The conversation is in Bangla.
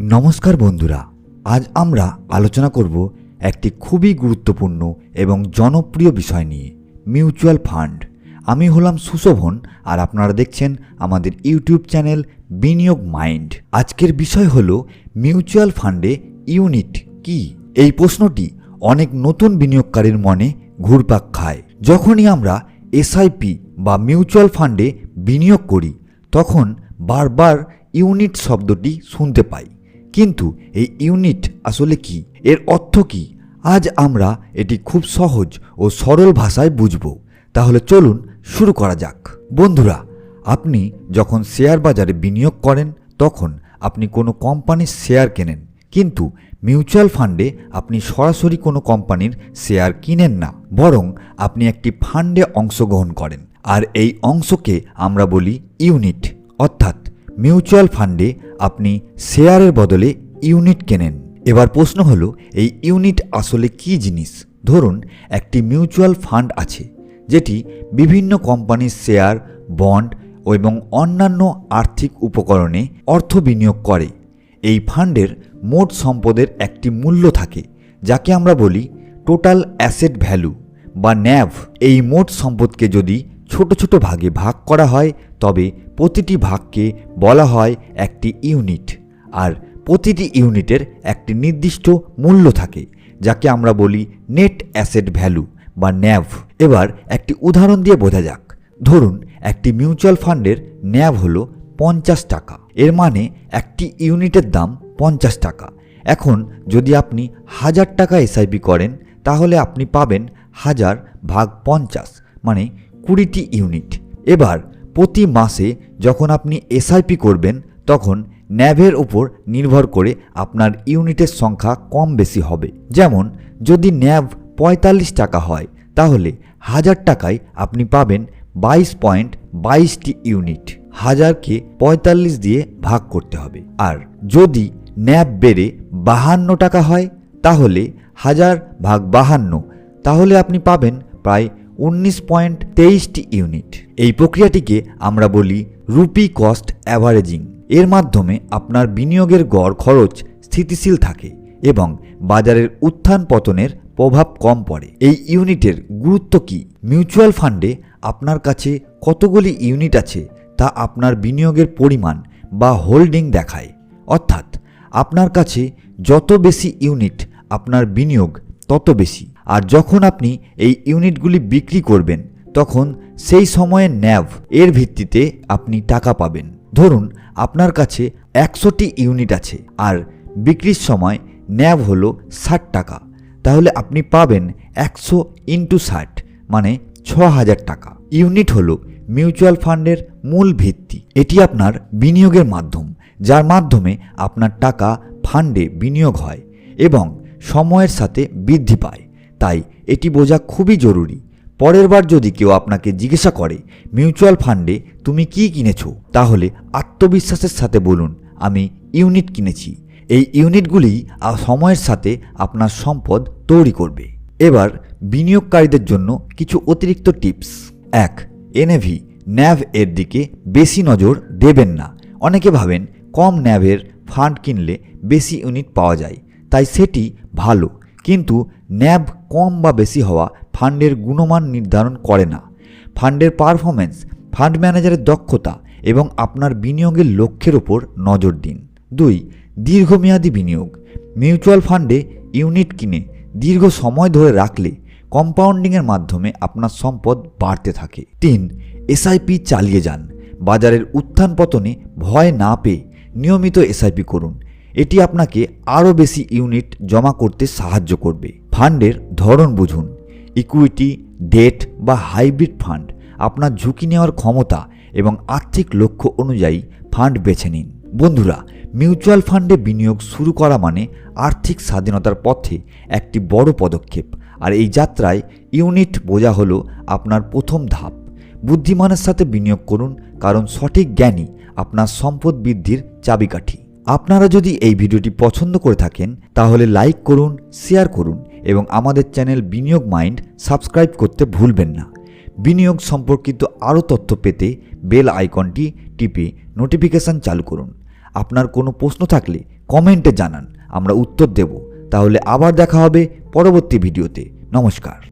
নমস্কার বন্ধুরা, আজ আমরা আলোচনা করব একটি খুবই গুরুত্বপূর্ণ এবং জনপ্রিয় বিষয় নিয়ে, মিউচুয়াল ফান্ড। আমি হলাম সুশোভন আর আপনারা দেখছেন আমাদের ইউটিউব চ্যানেল বিনিয়োগ মাইন্ড। আজকের বিষয় হলো, মিউচুয়াল ফান্ডে ইউনিট কি? এই প্রশ্নটি অনেক নতুন বিনিয়োগকারীর মনে ঘুরপাক খায়। যখনই আমরা এসআইপি বা মিউচুয়াল ফান্ডে বিনিয়োগ করি, তখন বারবার ইউনিট শব্দটি শুনতে পাই। কিন্তু এই ইউনিট আসলে কি? এর অর্থ কি? আজ আমরা এটি খুব সহজ ও সরল ভাষায় বুঝব। তাহলে চলুন শুরু করা যাক। বন্ধুরা, আপনি যখন শেয়ার বাজারে বিনিয়োগ করেন, তখন আপনি কোনো কোম্পানির শেয়ার কেনেন। কিন্তু মিউচুয়াল ফান্ডে আপনি সরাসরি কোনো কোম্পানির শেয়ার কিনেন না, বরং আপনি একটি ফান্ডে অংশগ্রহণ করেন। আর এই অংশকে আমরা বলি ইউনিট, অর্থাৎ মিউচুয়াল ফান্ডে আপনি শেয়ারের বদলে ইউনিট কেনেন। এবার প্রশ্ন হলো, এই ইউনিট আসলে কি জিনিস? ধরুন, একটি মিউচুয়াল ফান্ড আছে, যেটি বিভিন্ন কোম্পানির শেয়ার, বন্ড এবং অন্যান্য আর্থিক উপকরণে অর্থ বিনিয়োগ করে। এই ফান্ডের মোট সম্পদের একটি মূল্য থাকে, যাকে আমরা বলি টোটাল অ্যাসেট ভ্যালু বা ন্যাভ। এই মোট সম্পদকে যদি ছোট ছোট ভাগে ভাগ করা হয়, তবে প্রতিটি ভাগকে বলা হয় একটি ইউনিট। আর প্রতিটি ইউনিটের একটি নির্দিষ্ট মূল্য থাকে, যাকে আমরা বলি নেট অ্যাসেট ভ্যালু বা ন্যাভ। এবার একটি উদাহরণ দিয়ে বোঝা যাক। ধরুন, একটি মিউচুয়াল ফান্ডের ন্যাভ হলো পঞ্চাশ টাকা। এর মানে একটি ইউনিটের দাম পঞ্চাশ টাকা। এখন যদি আপনি হাজার টাকা এসআইপি করেন, তাহলে আপনি পাবেন হাজার ভাগ পঞ্চাশ মানে কুড়িটি ইউনিট। এবার, প্রতি মাসে যখন আপনি এসআইপি করবেন, তখন ন্যাভের উপর নির্ভর করে আপনার ইউনিটের সংখ্যা কম বেশি হবে। যেমন, যদি ন্যাভ পঁয়তাল্লিশ টাকা হয়, তাহলে হাজার টাকায় আপনি পাবেন বাইশ পয়েন্ট বাইশটি ইউনিট। হাজারকে পঁয়তাল্লিশ দিয়ে ভাগ করতে হবে। আর যদি ন্যাব বেড়ে বাহান্ন টাকা হয়, তাহলে হাজার ভাগ বাহান্ন, তাহলে আপনি পাবেন প্রায় উনিশ পয়েন্ট তেইশটি ইউনিট। এই প্রক্রিয়াটিকে আমরা বলি রুপি কস্ট অ্যাভারেজিং। এর মাধ্যমে আপনার বিনিয়োগের গড় খরচ স্থিতিশীল থাকে এবং বাজারের উত্থান পতনের প্রভাব কম পড়ে। এই ইউনিটের গুরুত্ব কি? মিউচুয়াল ফান্ডে আপনার কাছে কতগুলি ইউনিট আছে তা আপনার বিনিয়োগের পরিমাণ বা হোল্ডিং দেখায়। অর্থাৎ আপনার কাছে যত বেশি ইউনিট আপনার বিনিয়োগ, তত বেশি। আর যখন আপনি এই ইউনিটগুলি বিক্রি করবেন, তখন সেই সময়ের ন্যাভ এর ভিত্তিতে আপনি টাকা পাবেন। ধরুন, আপনার কাছে একশোটি ইউনিট আছে, আর বিক্রির সময় ন্যাভ হলো ষাট টাকা। তাহলে আপনি পাবেন একশো ইন্টু ষাট মানে ছ হাজার টাকা। ইউনিট হলো মিউচুয়াল ফান্ডের মূল ভিত্তি। এটি আপনার বিনিয়োগের মাধ্যম, যার মাধ্যমে আপনার টাকা ফান্ডে বিনিয়োগ হয় এবং সময়ের সাথে বৃদ্ধি পায়। তাই এটি বোঝা খুবই জরুরি। পরের বার যদি কেউ আপনাকে জিজ্ঞাসা করে, মিউচুয়াল ফান্ডে তুমি কি কিনেছো? তাহলে আত্মবিশ্বাসের সাথে বলুন, আমি ইউনিট কিনেছি। এই ইউনিটগুলি সময়ের সাথে আপনার সম্পদ তৈরি করবে। এবার বিনিয়োগকারীদের জন্য কিছু অতিরিক্ত টিপস। এক, এনএভি, ন্যাভ এর দিকে বেশি নজর দেবেন না। অনেকে ভাবেন কম ন্যাভের ফান্ড কিনলে বেশি ইউনিট পাওয়া যায়, তাই সেটি ভালো। কিন্তু ন্যাব কম বা বেশি হওয়া ফান্ডের গুণমান নির্ধারণ করে না। ফান্ডের পারফরমেন্স ফান্ড ম্যানেজারের দক্ষতা এবং আপনার বিনিয়োগের লক্ষ্যের ওপর নজর দিন। দুই, দীর্ঘমেয়াদী বিনিয়োগ। মিউচুয়াল ফান্ডে ইউনিট কিনে দীর্ঘ সময় ধরে রাখলে কম্পাউন্ডিংয়ের মাধ্যমে আপনার সম্পদ বাড়তে থাকে। তিন, এসআইপি চালিয়ে যান। বাজারের উত্থান পতনে ভয় না পেয়ে নিয়মিত এসআইপি করুন। এটি আপনাকে আরও বেশি ইউনিট জমা করতে সাহায্য করবে। ফান্ডের ধরন বুঝুন। ইকুইটি, ডেট বা হাইব্রিড ফান্ড আপনার ঝুঁকি নেওয়ার ক্ষমতা এবং আর্থিক লক্ষ্য অনুযায়ী ফান্ড বেছে নিন। বন্ধুরা, মিউচুয়াল ফান্ডে বিনিয়োগ শুরু করা মানে আর্থিক স্বাধীনতার পথে একটি বড় পদক্ষেপ। আর এই যাত্রায় ইউনিট বোঝা হলো আপনার প্রথম ধাপ। বুদ্ধিমানের সাথে বিনিয়োগ করুন, কারণ সঠিক জ্ঞানই আপনার সম্পদ বৃদ্ধির চাবিকাঠি। আপনারা যদি এই ভিডিওটি পছন্দ করে থাকেন, তাহলে লাইক করুন, শেয়ার করুন এবং আমাদের চ্যানেল বিনিয়োগ মাইন্ড সাবস্ক্রাইব করতে ভুলবেন না। বিনিয়োগ সম্পর্কিত আরও তথ্য পেতে বেল আইকনটি টিপে নোটিফিকেশন চালু করুন। আপনার কোনো প্রশ্ন থাকলে কমেন্টে জানান, আমরা উত্তর দেব। তাহলে আবার দেখা হবে পরবর্তী ভিডিওতে। নমস্কার।